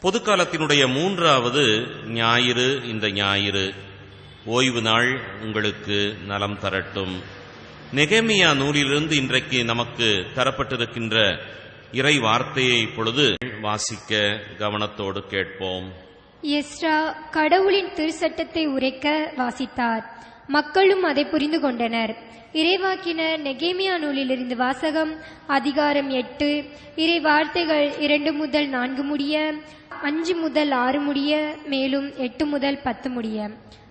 பொது காலத்தினுடைய மூன்றாவது ஞாயிறு இந்த ஞாயிறு. ஓய்வு நாள் உங்களுக்கு நலம் தரட்டும். நெகமியா நூலிலிருந்து இன்றைக்கு நமக்கு தரப்பட்டிருக்கின்ற இறை வார்த்தையை இப்பொழுது வாசிக்க கவனத்தோடு கேட்போம். எஸ்ரா கடவுளின் திருச்சட்டத்தை உரைக்க வாசித்தார். மக்களும் அதை புரிந்து கொண்டனர். இறைவாக்கினர் நெகேமியா நூலிலிருந்து வாசகம் அதிகாரம் எட்டு இறை வார்த்தைகள் இரண்டு முதல் நான்கு முடிய அஞ்சு முதல் ஆறு முடிய மேலும் எட்டு முதல் பத்து முடிய.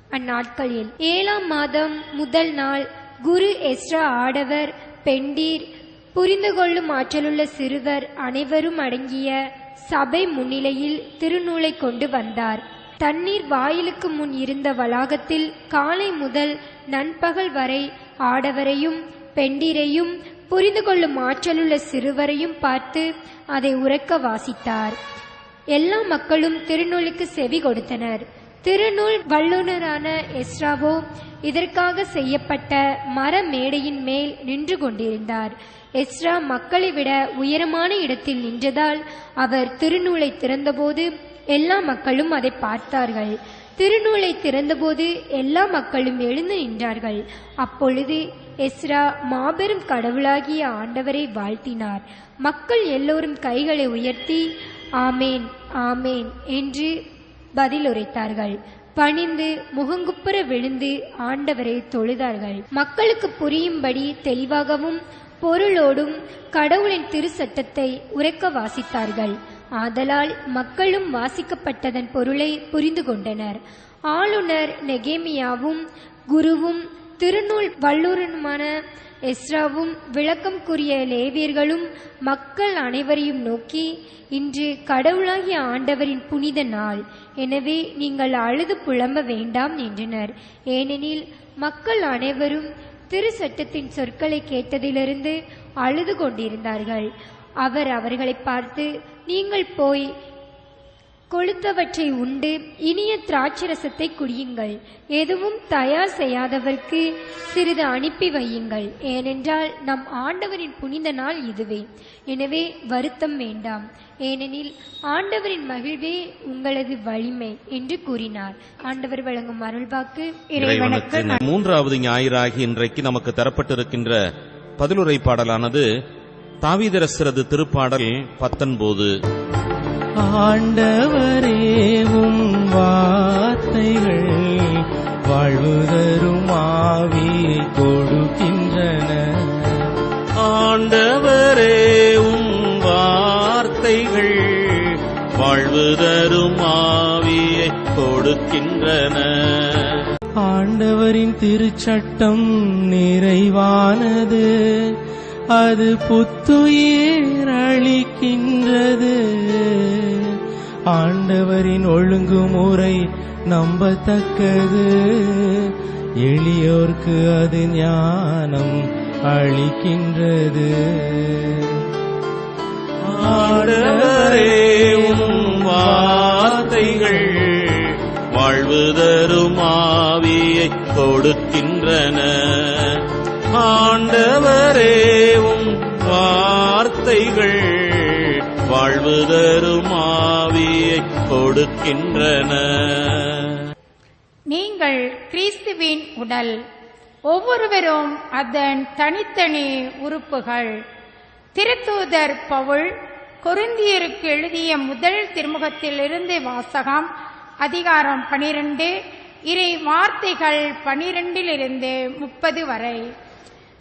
அந்நாட்களில் ஏழாம் மாதம் முதல் நாள் குரு எஸ்ரா ஆடவர் பெண்டீர் புரிந்து கொள்ளும் ஆற்றலுள்ள சிறுவர் அனைவரும் அடங்கிய சபை முன்னிலையில் திருநூலை கொண்டு வந்தார். தண்ணீர் வாயிலுக்கு முன் இருந்த வளாகத்தில் காலை முதல் நண்பகல் வரை ஆடவரையும் பெண்டிரையும் புரிந்து கொள்ளும் ஆற்றலுள்ள சிறுவரையும் பார்த்து அதை உறக்க வாசித்தார். எல்லா மக்களும் திருநூலுக்கு செவி கொடுத்தனர். திருநூல் வல்லுநரான எஸ்ராவோ இதற்காக செய்யப்பட்ட மர மேடையின் மேல் நின்று கொண்டிருந்தார். எஸ்ரா மக்களை விட உயரமான இடத்தில் நின்றதால் அவர் திருநூலை திறந்தபோது எல்லா மக்களும் அதை பார்த்தார்கள். திருநூலை திறந்தபோது எல்லா மக்களும் எழுந்து நின்றார்கள். அப்பொழுது எஸ்ரா மாபெரும் கடவுளாகிய ஆண்டவரை வாழ்த்தினார். மக்கள் எல்லோரும் கைகளை உயர்த்தி ஆமேன் ஆமேன் என்று பதில் உரைத்தார்கள் பணிந்து முகங்குப்புற விழுந்து ஆண்டவரை தொழுதார்கள். மக்களுக்கு புரியும்படி தெளிவாகவும் பொருளோடும் கடவுளின் திருச்சட்டத்தை உரைக்க வாசித்தார்கள். ஆதலால் மக்களும் வாசிக்கப்பட்டதன் பொருளை புரிந்து கொண்டனர். ஆளுநர் நெகேமியாவும் குருவும் திருநூல் வல்லூரனுமான எஸ்ராவும் விளக்கம் கூறிய லேவியர்களும் மக்கள் அனைவரையும் நோக்கி இன்று கடவுளாகிய ஆண்டவரின் புனித நாள். எனவே நீங்கள் அழுது புலம்ப வேண்டாம் என்றனர். ஏனெனில் மக்கள் அனைவரும் திரு சட்டத்தின் சொற்களை கேட்டதிலிருந்து அழுது கொண்டிருந்தார்கள். அவர் அவர்களை பார்த்து நீங்கள் போய் கொளுத்தவற்றை உண்டு இனிய திராட்சரசத்தை குடியுங்கள். எதுவும் தயார் செய்யாதவர்க்கு சிறிது அனுப்பி வையுங்கள். ஏனென்றால் நம் ஆண்டவரின் புனித நாள் இதுவே. எனவே வருத்தம் வேண்டாம். ஏனெனில் ஆண்டவரின் மகிழ்வே உங்களது வலிமை என்று கூறினார். ஆண்டவர் வழங்கும் அருள்வாக்கு இறைவனுக்கு. மூன்றாவது ஞாயிறாகி இன்றைக்கு நமக்கு தரப்பட்டிருக்கின்ற பதிலுரை பாடலானது தாவீதரசரது திருப்பாடல் பத்தொன்பது. ஆண்டவரே உம் வார்த்தைகள் வாழ்வு தரும் ஆவியை கொடுக்கின்றன. ஆண்டவரே உம் வார்த்தைகள் வாழ்வு தரும் ஆவியை கொடுக்கின்றன. ஆண்டவரின் திருச்சட்டம் நிறைவானது. அது புத்துயிர் அளிக்கின்றது. ஆண்டவரின் ஒழுங்குமுறை நம்பத்தக்கது. எளியோர்க்கு அது ஞானம் அளிக்கின்றது. ஆண்டவரே கிறிஸ்துவின் ஒவ்வொருவரும் அதன் தனித்தனி உறுப்புகள். திருத்தூதர் பவுல் கொருந்தியருக்கு எழுதிய முதல் திருமுகத்திலிருந்து வாசகம் அதிகாரம் பனிரெண்டு இறை வார்த்தைகள் பனிரெண்டிலிருந்து முப்பது வரை.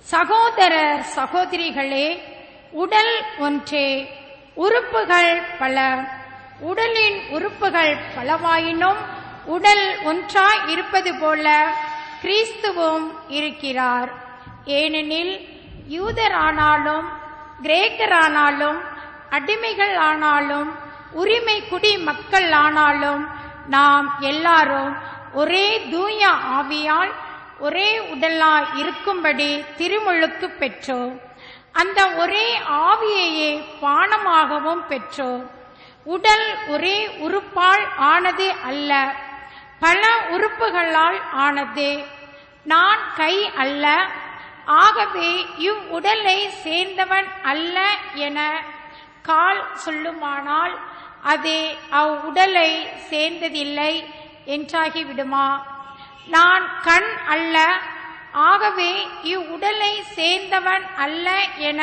சகோதரர் சகோதரிகளே உடல் ஒன்றே உறுப்புகள் பல. உடலின் உறுப்புகள் பலவாயினும் உடல் ஒன்றாய் இருப்பது போல கிறிஸ்துவும் இருக்கிறார். ஏனெனில் யூதரானாலும் கிரேக்கரானாலும் அடிமைகள் ஆனாலும் உரிமை குடி மக்கள் ஆனாலும் நாம் எல்லாரும் ஒரே தூய ஆவியால் ஒரே உடலா இருக்கும்படி திருமுழுக்கு பெற்றோம். அந்த ஒரே ஆவியையே பானமாகவும் பெற்றோம். உடல் ஒரே உறுப்பால் ஆனது அல்ல பல உறுப்புகளால் ஆனது. நான் கை அல்ல ஆகவே இவ்வுடலை சேர்ந்தவன் அல்ல என கால் சொல்லுமானால் அது அவ்வுடலை சேர்ந்ததில்லை என்றாகிவிடுமா? நான் கண் அல்ல ஆகவே இவ்வுடலை சேர்ந்தவன் அல்ல என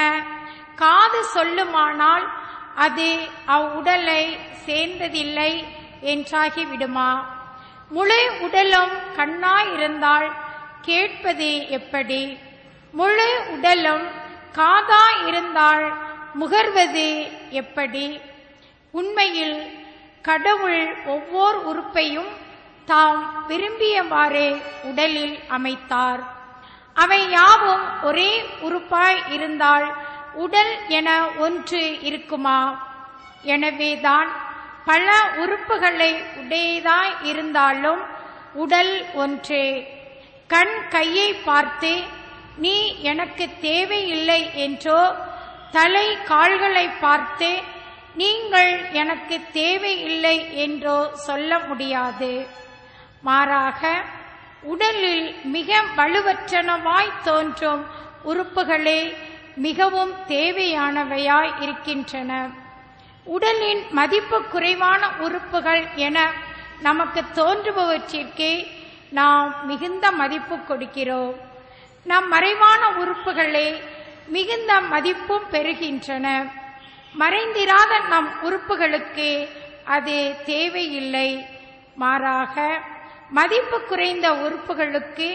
காது சொல்லுமானால் அது அவ்வுடலை சேர்ந்ததில்லை என்றாகிவிடுமா? முழு உடலும் கண்ணாயிருந்தால் கேட்பது எப்படி? முழு உடலும் காதா இருந்தால் முகர்வது எப்படி? உண்மையில் கடவுள் ஒவ்வொரு உறுப்பையும் தாம் விரும்பியவாறே உடலில் அமைத்தார். அவை யாவும் ஒரே உறுப்பாய் இருந்தால் உடல் என ஒன்று இருக்குமா? எனவேதான் பல உறுப்புகளை உடையதாய் இருந்தாலும் உடல் ஒன்றே. கண் கையை பார்த்து நீ எனக்கு தேவையில்லை என்றோ தலை கால்களை பார்த்து நீங்கள் எனக்கு தேவையில்லை என்றோ சொல்ல முடியாது. மாறாக உடலில் மிக வலுவற்றனவாய் தோன்றும் உறுப்புகளே மிகவும் தேவையானவையாய் இருக்கின்றன. உடலின் மதிப்பு குறைவான உறுப்புகள் என நமக்கு தோன்றுபவற்றிற்கே நாம் மிகுந்த மதிப்பு கொடுக்கிறோம். நம் மறைவான உறுப்புகளே மிகுந்த மதிப்பும் பெறுகின்றன. மறைந்திராத நம் உறுப்புகளுக்கு அது தேவையில்லை. மாறாக மதிப்பு குறைந்த உறுப்புகளுக்கு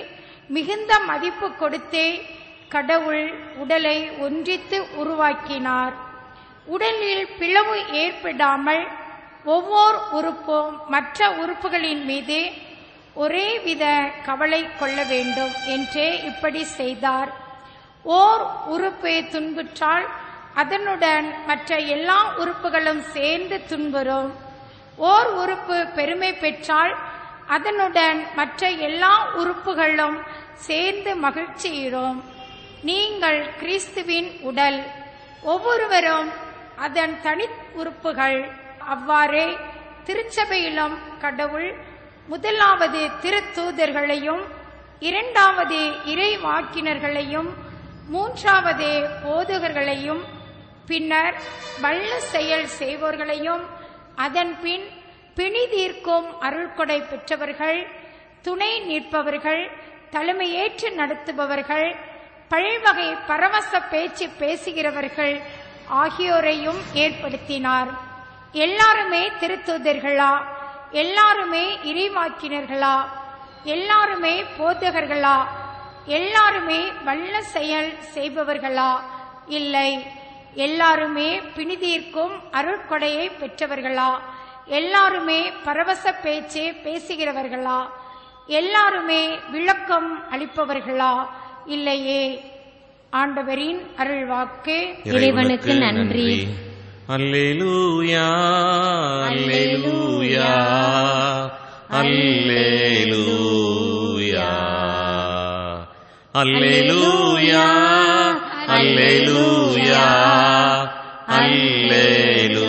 மிகுந்த மதிப்பு கொடுத்தே கடவுள் உடலை ஒன்றித்து உருவாக்கினார். உடலில் பிளவு ஏற்படாமல் ஒவ்வொரு உறுப்பும் மற்ற உறுப்புகளின் மீது ஒரேவித கவலை கொள்ள வேண்டும் என்றே இப்படி செய்தார். ஓர் உறுப்பு துன்புற்றால் அதனுடன் மற்ற எல்லா உறுப்புகளும் சேர்ந்து துன்புறும். ஓர் உறுப்பு பெருமை பெற்றால் அதனுடன் மற்ற எல்லா உறுப்புகளும் சேர்ந்து மகிழ்ச்சியிடும் நீங்கள் கிறிஸ்துவின் உடல் ஒவ்வொருவரும் அதன் தனி உறுப்புகள் அவ்வாறே திருச்சபையிலும் கடவுள் முதலாவது திருத்தூதர்களையும் இரண்டாவது இறைவாக்கினர்களையும் மூன்றாவது போதகர்களையும் பின்னர் வல்ல செயல் செய்வோர்களையும் அதன் பின் பிணி தீர்க்கும் அருள்கொடை பெற்றவர்கள் துணை நிற்பவர்கள் தலைமையேற்று நடத்துபவர்கள் பல்வகை பரவச பேச்சு பேசுகிறவர்கள் ஆகியோரையும் ஏற்படுத்தினார். எல்லாருமே திருத்தூதர்களா? எல்லாருமே இறைவாக்கினர்களா? எல்லாருமே போதகர்களா? எல்லாருமே வல்ல செயல் செய்பவர்களா? இல்லை. எல்லாருமே பிணிதீர்க்கும் அருட்கொடையை பெற்றவர்களா? எல்லாருமே பரவச பேச்சு பேசுகிறவர்களா? எல்லாருமே விளக்கம் அளிப்பவர்களா? இல்லையே. ஆண்டவரின் அருள்வாக்கு இறைவனுக்கு நன்றி. அல்லேலூயா அல்லேலூயா அல்லேலூயா அல்லேலூயா அல்லேலூயா அல்லேலூயா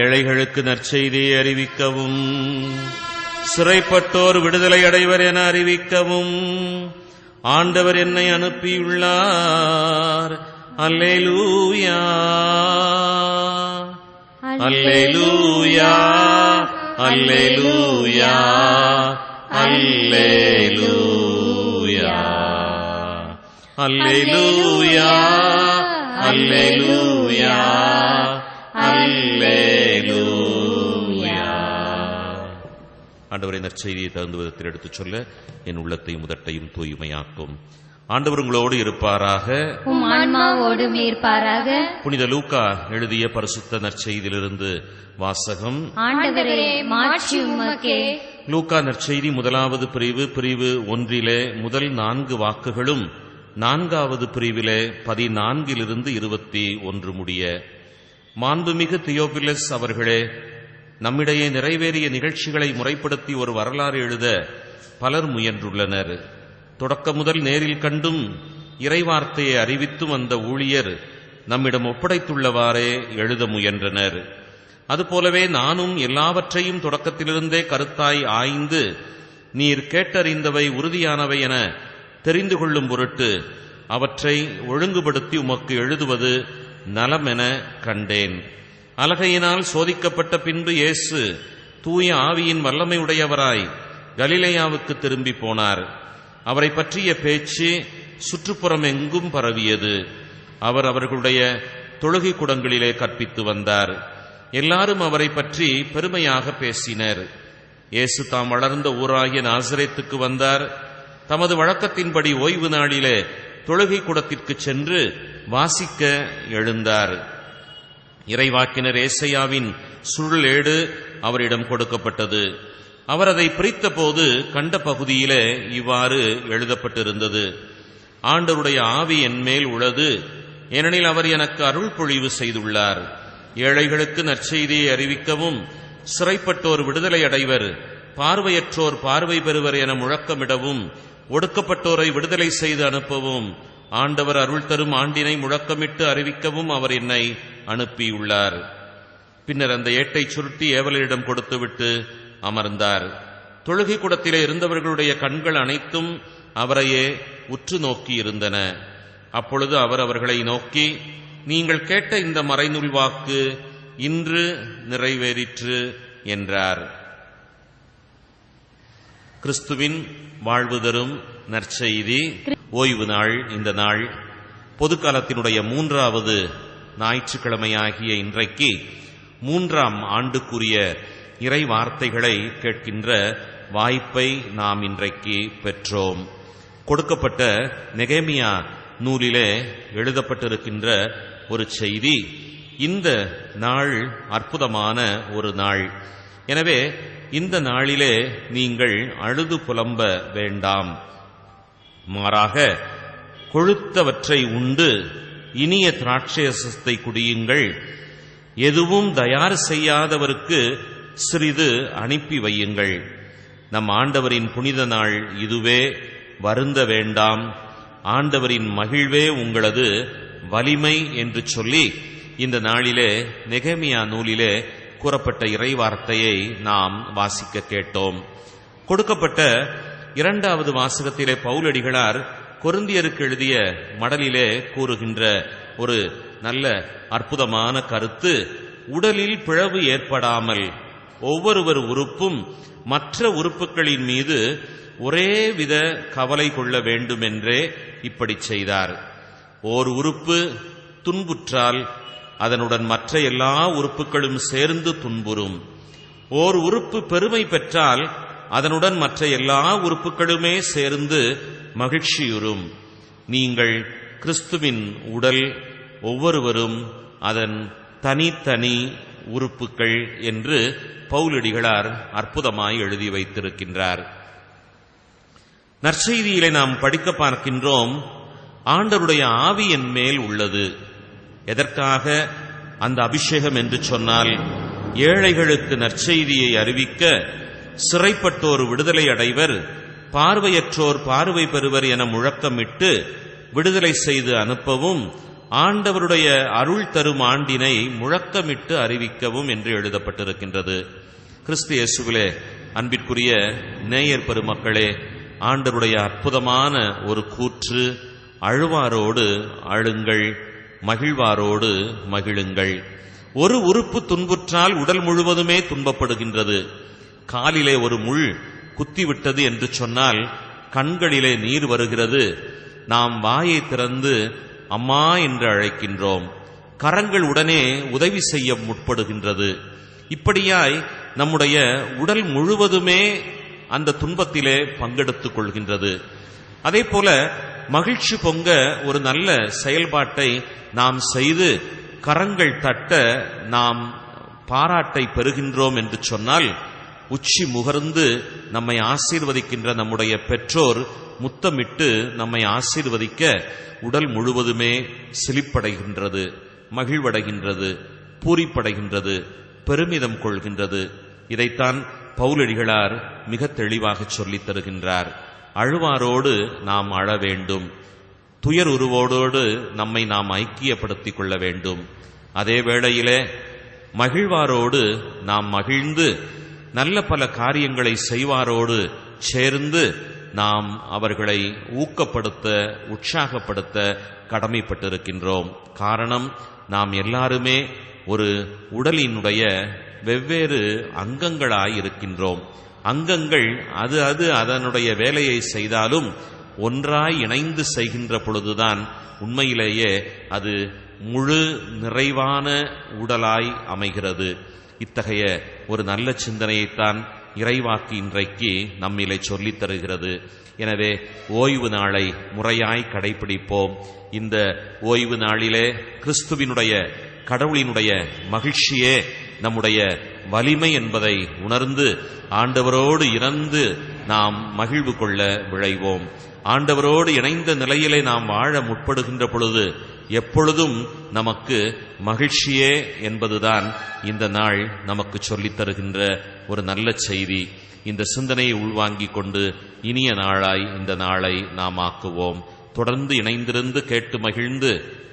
ஏழைகளுக்கு நற்செய்தியை அறிவிக்கவும் சிறைப்பட்டோர் விடுதலை அடைவர் என அறிவிக்கவும் ஆண்டவர் என்னை அனுப்பியுள்ளார். அல்லேலூயா அல்லேலூயா அல்லேலூயா அல்லேலூயா அல்லேலூயா அல்லேலூயா அல்லேலூயா ஆண்டவரை நற்செய்தியை தகுந்த விதத்தில் எடுத்துச் சொல்ல என் உள்ளத்தையும் முதட்டையும் தூய்மையாக்கும். ஆண்டவர் உங்களோடு இருப்பாராக. உம் ஆன்மாவோடும் இருப்பாராக புனித லூக்கா எழுதிய பரிசுத்த நற்செய்தியிலிருந்து வாசகம். ஆண்டவரே உமக்கே. லூக்கா நற்செய்தி முதலாவது பிரிவு பிரிவு ஒன்றிலே முதல் நான்கு வாக்குகளும் நான்காவது பிரிவிலே பதினான்கிலிருந்து இருபத்தி ஒன்று முடிய. மாண்புமிகு தியோபிலஸ் அவர்களே நம்மிடையே நிறைவேறிய நிகழ்ச்சிகளை முறைப்படுத்தி ஒரு வரலாறு எழுத பலர் முயன்றுள்ளனர். தொடக்கம் முதல் நேரில் கண்டும் இறைவார்த்தையை அறிவித்தும் வந்த ஊழியர் நம்மிடம் ஒப்படைத்துள்ளவாறே எழுத முயன்றனர். அதுபோலவே நானும் எல்லாவற்றையும் தொடக்கத்திலிருந்தே கருத்தாய் ஆய்ந்து நீர் கேட்டறிந்தவை உறுதியானவை என தெரிந்து கொள்ளும் பொருட்டு அவற்றை ஒழுங்குபடுத்தி உமக்கு எழுதுவது நலமென கண்டேன். அலகையினால் சோதிக்கப்பட்ட பின்பு இயேசு தூய ஆவியின் வல்லமை உடையவராய் கலிலேயாவுக்கு திரும்பி போனார். அவரை பற்றிய பேச்சு சுற்றுப்புறம் எங்கும் பரவியது. அவர் அவர்களுடைய தொழுகை குடங்களிலே கற்பித்து வந்தார். எல்லாரும் அவரை பற்றி பெருமையாக பேசினர். இயேசு தாம் வளர்ந்த ஊராகிய நாசரேத்துக்கு வந்தார். தமது வழக்கத்தின்படி ஓய்வு நாளிலே தொழுகை கூடத்திற்கு சென்று வாசிக்க எழுந்தார். இறைவாக்கினர் ஏசையாவின் சுருளேடு அவரிடம் கொடுக்கப்பட்டது. அவர் அதை பிரித்தபோது கண்ட பகுதியிலே இவ்வாறு எழுதப்பட்டிருந்தது. ஆண்டருடைய ஆவி என்மேல் உள்ளது ஏனெனில் அவர் எனக்கு அருள் பொழிவு செய்துள்ளார். ஏழைகளுக்கு நற்செய்தியை அறிவிக்கவும் சிறைப்பட்டோர் விடுதலை அடைவர் பார்வையற்றோர் பார்வை பெறுவர் என முழக்கமிடவும் ஒடுக்கப்பட்டோரை விடுதலை செய்து அனுப்பவும் ஆண்டவர் அருள் தரும் ஆண்டினை முழக்கமிட்டு அறிவிக்கவும் அவர் என்னை அனுப்பியுள்ளார். பின்னர் அந்த ஏட்டை சுருட்டி ஏவலரிடம் கொடுத்துவிட்டு அமர்ந்தார். தொழுகை கூடத்திலே இருந்தவர்களுடைய கண்கள் அனைத்தும் அவரையே உற்று நோக்கி இருந்தன அப்பொழுது அவர் அவர்களை நோக்கி நீங்கள் கேட்ட இந்த மறைநூல் வாக்கு இன்று நிறைவேறிற்று என்றார். கிறிஸ்துவின் வாழ்வு தரும் நற்செய்தி ஓய்வு நாள் இந்த நாள் பொதுக்காலத்தினுடைய மூன்றாவது ஞாயிற்றுக்கிழமையாகிய இன்றைக்கு மூன்றாம் ஆண்டுக்குரிய இறை வார்த்தைகளை கேட்கின்ற வாய்ப்பை நாம் இன்றைக்கு பெற்றோம். கொடுக்கப்பட்ட நெகேமியா நூலிலே எழுதப்பட்டிருக்கின்ற ஒரு செய்தி இந்த நாள் அற்புதமான ஒரு நாள். எனவே இந்த நாளிலே நீங்கள் அழுது புலம்ப வேண்டாம். மாறாக கொழுத்தவற்றை உண்டு இனிய திராட்சேசத்தை குடியுங்கள். எதுவும் தயார் செய்யாதவருக்கு சிறிது அனுப்பி வையுங்கள். நம் ஆண்டவரின் புனித நாள் இதுவே வருந்த வேண்டாம். ஆண்டவரின் மகிழ்வே உங்களது வலிமை என்று சொல்லி இந்த நாளிலே நெகமியா நூலிலே கூறப்பட்ட இறைவார்த்தையை நாம் வாசிக்க கேட்டோம். கொடுக்கப்பட்ட இரண்டாவது வாசகத்திலே பவுலடிகளார் கொருந்தியருக்கு எழுதிய மடலிலே கூறுகின்ற ஒரு நல்ல அற்புதமான கருத்து உடலில் பிளவு ஏற்படாமல் ஒவ்வொருவர் உறுப்பும் மற்ற உறுப்புகளின் மீது ஒரே வித கவலை கொள்ள வேண்டுமென்றே இப்படிச் இப்படி செய்தார். ஓர் உறுப்பு துன்புற்றால் அதனுடன் மற்ற எல்லா உறுப்புகளும் சேர்ந்து துன்புறும். ஓர் உறுப்பு பெருமை பெற்றால் அதனுடன் மற்ற எல்லா உறுப்புகளுமே சேர்ந்து மகிழ்ச்சியுறும். நீங்கள் கிறிஸ்துவின் உடல் ஒவ்வொருவரும் அதன் தனித்தனி உறுப்புகள் என்று பவுலடிகளார் அற்புதமாய் எழுதி வைத்திருக்கின்றார். நற்செய்தியிலே நாம் படிக்க பார்க்கின்றோம் ஆண்டருடைய ஆவி என் மேல் உள்ளது. எதற்காக? அந்த அபிஷேகம் என்று சொன்னால் ஏழைகளுக்கு நற்செய்தியை அறிவிக்க சிறைப்பட்டோர் விடுதலை அடைவர் பார்வையற்றோர் பார்வை பெறுவர் என முழக்கமிட்டு விடுதலை செய்து அனுப்பவும் ஆண்டவருடைய அருள் தரும் ஆண்டினை முழக்கமிட்டு அறிவிக்கவும் என்று எழுதப்பட்டிருக்கின்றது. கிறிஸ்து இயேசுவிலே அன்பிற்குரிய நேயர் பெருமக்களே ஆண்டருடைய அற்புதமான ஒரு கூற்று அழுவாரோடு அழுங்கள் மகிழ்வாரோடு மகிழுங்கள். ஒரு உறுப்பு துன்புற்றால் உடல் முழுவதுமே துன்பப்படுகின்றது. காலிலே ஒரு முள் குத்திவிட்டது என்று சொன்னால் கண்களிலே நீர் வருகிறது. நாம் வாயை திறந்து அம்மா என்று அழைக்கின்றோம். கரங்கள் உடனே உதவி செய்ய முற்படுகின்றது. இப்படியாய் நம்முடைய உடல் முழுவதுமே அந்த துன்பத்திலே பங்கெடுத்துக் கொள்கின்றது. அதே போல மகிழ்ச்சி பொங்க ஒரு நல்ல செயல்பாட்டை நாம் செய்து கரங்கள் தட்ட நாம் பாராட்டை பெறுகின்றோம் என்று சொன்னால் உச்சி முகர்ந்து நம்மை ஆசீர்வதிக்கின்ற நம்முடைய பெற்றோர் முத்தமிட்டு நம்மை ஆசீர்வதிக்க உடல் முழுவதுமே சிலிப்படைகின்றது மகிழ்வடைகின்றது பூரிப்படைகின்றது பெருமிதம் கொள்கின்றது. இதைத்தான் பௌலடிகளார் மிக தெளிவாக சொல்லித் தருகின்றார். அழுவாரோடு நாம் அழ வேண்டும். துயர் உருவோடோடு நம்மை நாம் ஐக்கியப்படுத்திக் கொள்ள வேண்டும். அதே வேளையிலே மகிழ்வாரோடு நாம் மகிழ்ந்து நல்ல பல காரியங்களை செய்வாரோடு சேர்ந்து நாம் அவர்களை ஊக்கப்படுத்த உற்சாகப்படுத்த கடமைப்பட்டிருக்கின்றோம். காரணம் நாம் எல்லாருமே ஒரு உடலினுடைய வெவ்வேறு அங்கங்களாய் இருக்கின்றோம். அங்கங்கள் அது அது அதனுடைய வேலையை செய்தாலும் ஒன்றாய் இணைந்து செய்கின்ற பொழுதுதான் உண்மையிலேயே அது முழு நிறைவான உடலாய் அமைகிறது. இத்தகைய ஒரு நல்ல சிந்தனையைத்தான் இறைவாக்கு இன்றைக்கு நம்மிலே சொல்லித் தருகிறது. எனவே ஓய்வு நாளை முறையாய் கடைபிடிப்போம். இந்த ஓய்வு நாளிலே கிறிஸ்துவினுடைய கடவுளினுடைய மகிழ்ச்சியே நம்முடைய வலிமை என்பதை உணர்ந்து ஆண்டவரோடு இறந்து நாம் மகிழ்வு கொள்ள விழைவோம். ஆண்டவரோடு இணைந்த நிலையிலே நாம் வாழ முற்படுகின்ற பொழுது எப்பொழுதும் நமக்கு மகிழ்ச்சியே என்பதுதான் இந்த நாள் நமக்கு சொல்லித் தருகின்ற ஒரு நல்ல செய்தி. இந்த சிந்தனையை உள்வாங்கிக் கொண்டு இனிய நாளாய் இந்த நாளை நாம் ஆக்குவோம். தொடர்ந்து இணைந்திருந்து கேட்டு மகிழ்ந்து